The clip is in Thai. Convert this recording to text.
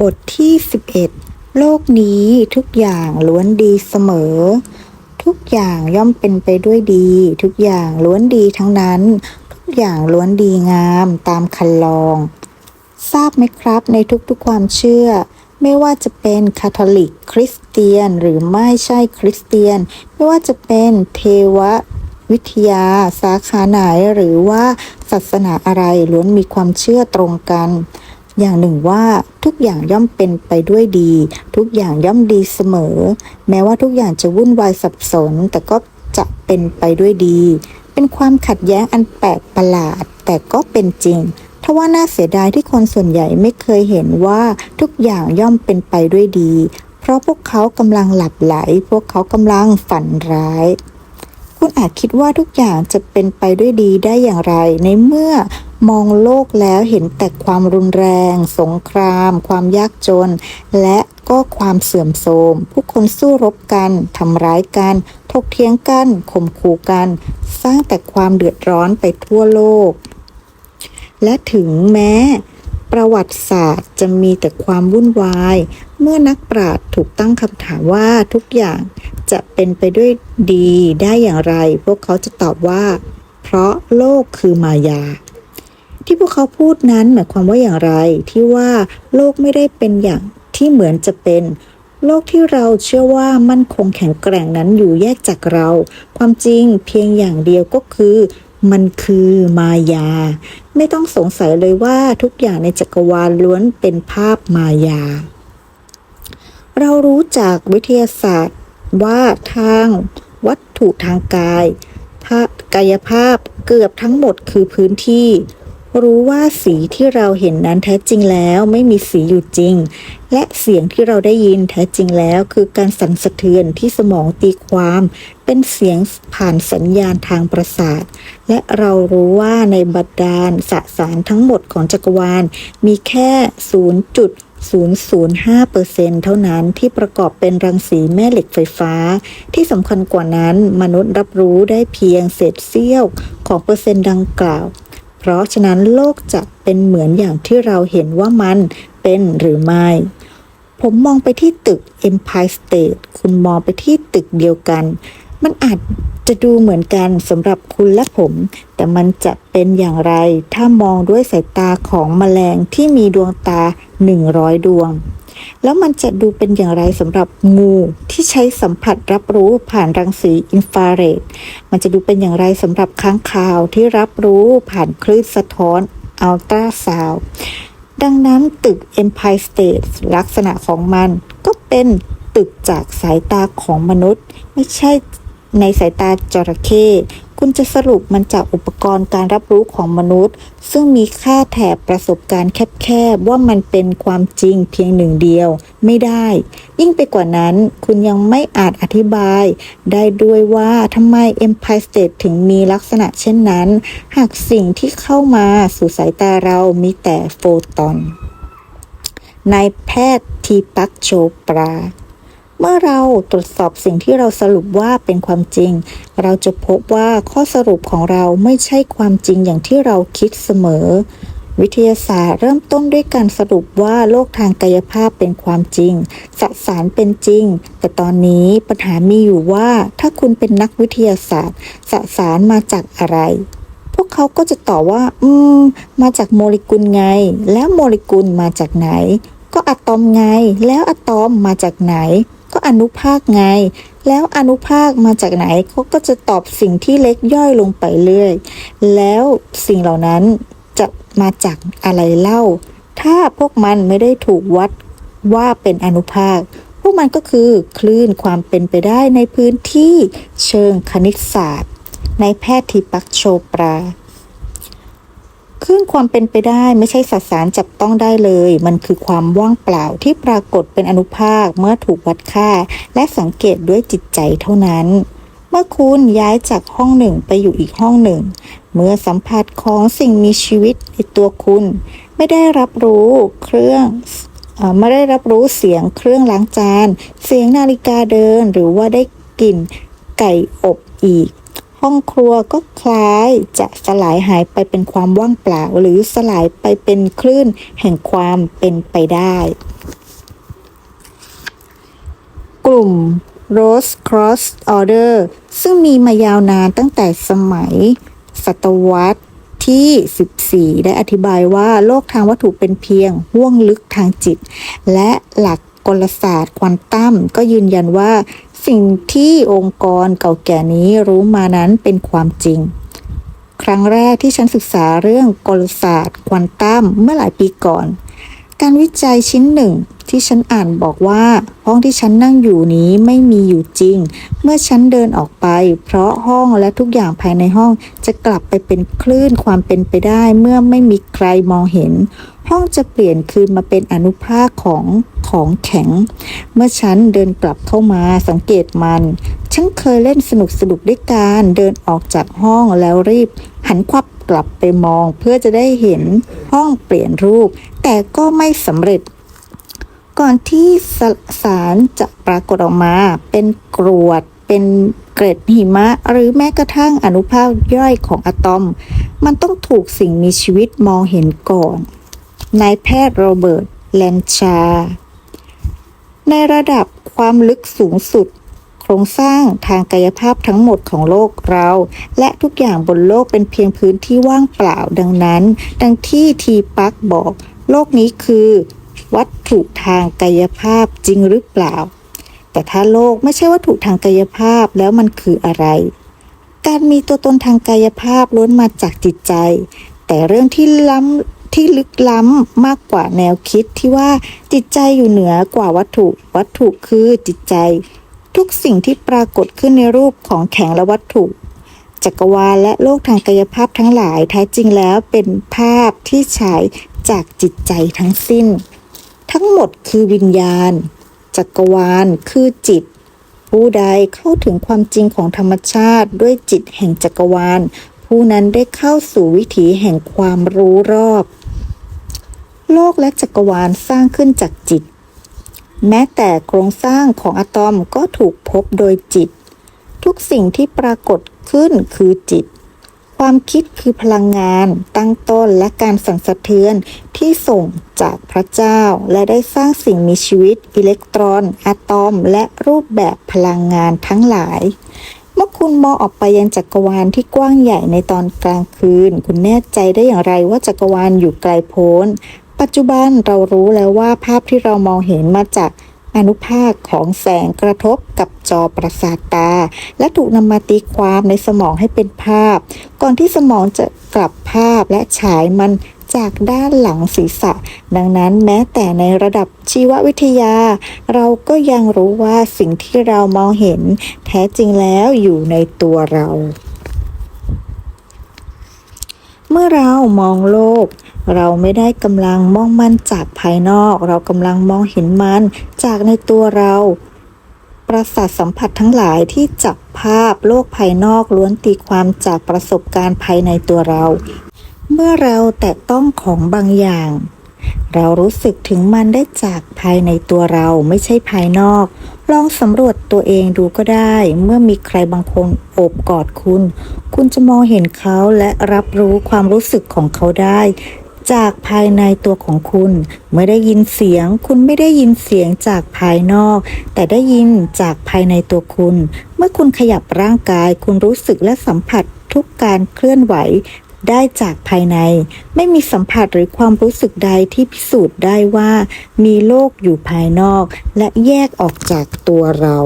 บทที่ 11 โลกนี้ทุกอย่างล้วนดีเสมอ ทุกอย่างย่อมเป็นไปด้วยดี ทุกอย่างล้วนดีทั้งนั้น ทุกอย่างล้วนดีงามตามคันลอง ทราบไหมครับในทุกๆความเชื่อ ไม่ว่าจะเป็นคาทอลิก คริสเตียนหรือไม่ใช่คริสเตียน ไม่ว่าจะเป็นเทววิทยา สาขาไหนหรือว่าศาสนาอะไรล้วนมีความเชื่อตรงกัน อย่างหนึ่งว่าทุกอย่างย่อมเป็นไปด้วยดี ทุกอย่างย่อมดีเสมอ แม้ว่าทุกอย่างจะวุ่นวายสับสน แต่ก็จะเป็นไปด้วยดี เป็นความขัดแย้งอันแปลกประหลาด แต่ก็เป็นจริงทว่าน่าเสียดายที่คนส่วนใหญ่ไม่เคยเห็นว่าทุกอย่างย่อมเป็นไปด้วยดี เพราะพวกเขากำลังหลับไหล พวกเขากำลังฝันร้าย คุณอาจคิดว่าทุกอย่างจะเป็นไปด้วยดีได้อย่างไร ในเมื่อมองโลกแล้วเห็นแต่ความรุนแรง สงคราม ความยากจน และก็ความเสื่อมโทรม ผู้คนสู้รบกันทำร้ายกันถกเถียงกันข่มขู่กัน สร้างแต่ความเดือดร้อนไปทั่วโลก และถึงแม้ ประวัติศาสตร์จะมีแต่ความวุ่นวาย เมื่อนักปราชญ์ถูกตั้งคำถามว่าทุกอย่างจะเป็นไปด้วยดีได้อย่างไร พวกเขาจะตอบว่า เพราะโลกคือมายา ที่พวกเขาพูดนั้นหมายความว่าอย่างไรที่ว่าโลกไม่ได้เป็นอย่างที่เหมือนจะเป็น โลกที่เราเชื่อว่ามั่นคงแข็งแกร่งนั้นอยู่แยกจากเรา ความจริงเพียงอย่างเดียวก็คือ มันคือมายา ไม่ต้องสงสัยเลยว่าทุกอย่างในจักรวาลล้วนเป็นภาพมายา เรารู้จากวิทยาศาสตร์ว่าทางวัตถุทางกายภาพกายภาพเกือบทั้งหมดคือพื้นที่ รู้ว่าสีที่เราเห็นนั้นแท้จริงแล้วไม่มีสีอยู่จริง และเสียงที่เราได้ยินแท้จริงแล้ว คือการสั่นสะเทือนที่สมองตีความ เป็นเสียงผ่านสัญญาณทางประสาท และเรารู้ว่าในบัดดาลสสารทั้งหมดของจักรวาล มีแค่ 0.005%เท่านั้นที่ประกอบเป็นรังสีแม่เหล็กไฟฟ้า ที่สำคัญกว่านั้นมนุษย์รับรู้ได้เพียงเศษเสี้ยวของเปอร์เซ็นต์ดังกล่าว เพราะฉะนั้นโลกจะเป็นเหมือนอย่างที่เราเห็นว่ามันเป็นหรือไม่ ผมมองไปที่ตึก Empire State คุณมองไปที่ตึกเดียวกัน มันอาจจะดูเหมือนกันสำหรับคุณและผม แต่มันจะเป็นอย่างไร ถ้ามองด้วยสายตาของแมลงที่มีดวงตา 100 ดวง แล้วมันจะดูเป็นอย่างไรสำหรับงูที่ใช้สัมผัสรับรู้ผ่านรังสีอินฟราเรด มันจะดูเป็นอย่างไรสำหรับค้างคาวที่รับรู้ผ่านคลื่นสะท้อนอัลตราซาวด์ดังนั้นตึก Empire State ลักษณะของมันก็เป็นตึกจากสายตาของมนุษย์ ไม่ใช่ ในสายตาจระเข้คุณจะสรุปมันจากอุปกรณ์การรับรู้ของมนุษย์ ซึ่งมีค่าแถบประสบการณ์แคบๆว่ามันเป็นความจริงเพียงหนึ่งเดียว ไม่ได้ ยิ่งไปกว่านั้น คุณยังไม่อาจอธิบาย ได้ด้วยว่าทำไม Empire State ถึงมีลักษณะเช่นนั้น หากสิ่งที่เข้ามาสู่สายตาเรามีแต่โฟตอนนายแพทย์ทีปักโชปรา เมื่อเราตรวจสอบสิ่งที่เราสรุปว่าเป็นความจริง เราจะพบว่าข้อสรุปของเราไม่ใช่ความจริงอย่างที่เราคิดเสมอ วิทยาศาสตร์เริ่มต้นด้วยการสรุปว่าโลกทางกายภาพเป็นความจริง สสารเป็นจริง แต่ตอนนี้ปัญหามีอยู่ว่าถ้าคุณเป็นนักวิทยาศาสตร์ สสารมาจากอะไรพวกเขาก็จะตอบว่า อืม มาจากโมเลกุลไง แล้วโมเลกุลมาจากไหน ก็อะตอมไง แล้วอะตอมมาจากไหน อนุภาคไง แล้วอนุภาคมาจากไหนเขาก็จะตอบสิ่งที่เล็กย่อยลงไปเรื่อย แล้วสิ่งเหล่านั้นจะมาจากอะไรเล่า ถ้าพวกมันไม่ได้ถูกวัดว่าเป็นอนุภาค พวกมันก็คือคลื่นความเป็นไปได้ในพื้นที่เชิงคณิตศาสตร์ ในแพทย์ทีปักโชปรา คลื่นความเป็นไปได้ไม่ใช่สสารจับต้องได้เลย มันคือความว่างเปล่าที่ปรากฏเป็นอนุภาคเมื่อถูกวัดค่า และสังเกตด้วยจิตใจเท่านั้น เมื่อคุณย้ายจากห้องหนึ่งไปอยู่อีกห้องหนึ่ง เมื่อสัมผัสของสิ่งมีชีวิตในตัวคุณ ไม่ได้รับรู้เครื่องไม่ได้รับรู้เสียงเครื่องล้างจาน เสียงนาฬิกาเดินหรือว่าได้กลิ่นไก่อบอีก ห้องครัวก็คล้ายจะสลายหายไปเป็นความว่างเปล่า หรือสลายไปเป็นคลื่นแห่งความเป็นไปได้ กลุ่ม Rose Cross Order ซึ่งมีมายาวนานตั้งแต่สมัย ศตวรรษที่ 14 ได้อธิบายว่าโลกทางวัตถุเป็นเพียงห่วงลึกทางจิต และหลักกลศาสตร์ควอนตัมก็ยืนยันว่า สิ่งที่องค์กรเก่าแก่นี้รู้มานั้นเป็นความจริง ครั้งแรกที่ฉันศึกษาเรื่องกลศาสตร์ ควอนตัมเมื่อหลายปีก่อน การวิจัยชิ้นหนึ่งที่ฉันอ่านบอกว่าห้องที่ฉันนั่งอยู่นี้ไม่มีอยู่จริง เมื่อฉันเดินออกไป เพราะห้องและทุกอย่างภายในห้องจะกลับไปเป็นคลื่นความเป็นไปได้เมื่อไม่มีใครมองเห็น ห้องจะเปลี่ยนคืนมาเป็นอนุภาคของ ของแข็ง เมื่อฉันเดินกลับเข้ามาสังเกตมัน ฉันเคยเล่นสนุกสนุกด้วยการเดินออกจากห้องแล้วรีบ หันควับกลับไปมองเพื่อจะได้เห็นห้องเปลี่ยนรูป แต่ก็ไม่สำเร็จ ก่อนที่สสารจะปรากฏออกมา เป็นกรวดเป็นเกร็ดหิมะ หรือแม้กระทั่งอนุภาคย่อยของอะตอม มันต้องถูกสิ่งมีชีวิตมองเห็นก่อนนายแพทย์โรเบิร์ตแลนชา ในระดับความลึกสูงสุด โครงสร้างทางกายภาพทั้งหมดของโลกเรา และทุกอย่างบนโลกเป็นเพียงพื้นที่ว่างเปล่าดังนั้น ดังที่ทีปักบอก โลกนี้คือ วัตถุทางกายภาพจริงหรือเปล่า แต่ถ้าโลกไม่ใช่วัตถุทางกายภาพแล้วมันคืออะไร การมีตัวตนทางกายภาพล้วนมาจากจิตใจ แต่เรื่องที่ล้ำ ที่ลึกล้ำมากกว่าแนวคิดที่ว่าจิตใจอยู่เหนือกว่าวัตถุ วัตถุคือจิตใจ ทุกสิ่งที่ปรากฏขึ้นในรูปของแข็งและวัตถุ จักรวาลและโลกทางกายภาพทั้งหลายแท้จริงแล้วเป็นภาพที่ฉายจากจิตใจทั้งสิ้น ทั้งหมดคือวิญญาณ จักรวาลคือจิต ผู้ใดเข้าถึงความจริงของธรรมชาติด้วยจิตแห่งจักรวาลผู้นั้นได้เข้าสู่วิถีแห่งความรู้รอบ โลกและจักรวาลสร้างขึ้นจากจิต แม้แต่โครงสร้างของอะตอมก็ถูกพบโดยจิต ทุกสิ่งที่ปรากฏขึ้นคือจิต ความคิดคือพลังงานตั้งต้นและการสั่นสะเทือนที่ส่งจากพระเจ้า และได้สร้างสิ่งมีชีวิต อิเล็กตรอนอะตอม และรูปแบบพลังงานทั้งหลายเมื่อคุณมองออกไปยังจักรวาลที่กว้างใหญ่ในตอนกลางคืน คุณแน่ใจได้อย่างไรว่าจักรวาลอยู่ไกลโพ้น ปัจจุบันเรารู้แล้วว่าภาพที่เรามองเห็นมาจากอนุภาคของแสงกระทบกับจอประสาทตา และถูกนำมาตีความในสมองให้เป็นภาพ ก่อนที่สมองจะกลับภาพและฉายมันจากด้านหลังศีรษะ ดังนั้นแม้แต่ในระดับชีววิทยา เราก็ยังรู้ว่าสิ่งที่เรามองเห็น แท้จริงแล้วอยู่ในตัวเรา เมื่อเรามองโลก เราไม่ได้กำลังมองมันจากภายนอก เรากำลังมองเห็นมันจากในตัวเรา ประสาทสัมผัสทั้งหลายที่จับภาพโลกภายนอกล้วนตีความจากประสบการณ์ภายในตัวเรา เมื่อเราแตะต้องของบางอย่าง เรารู้สึกถึงมันได้จากภายในตัวเราไม่ใช่ภายนอก ลองสำรวจตัวเองดูก็ได้ เมื่อมีใครบางคนโอบกอดคุณ คุณจะมองเห็นเขาและรับรู้ความรู้สึกของเขาได้ จากภายในตัวของคุณ เมื่อได้ยินเสียง คุณไม่ได้ยินเสียงจากภายนอก แต่ได้ยินจากภายในตัวคุณ เมื่อคุณขยับร่างกาย คุณรู้สึกและสัมผัสทุกการเคลื่อนไหวได้จากภายใน ไม่มีสัมผัสหรือความรู้สึกใดที่พิสูจน์ได้ว่า มีโลกอยู่ภายนอก และแยกออกจากตัวเรา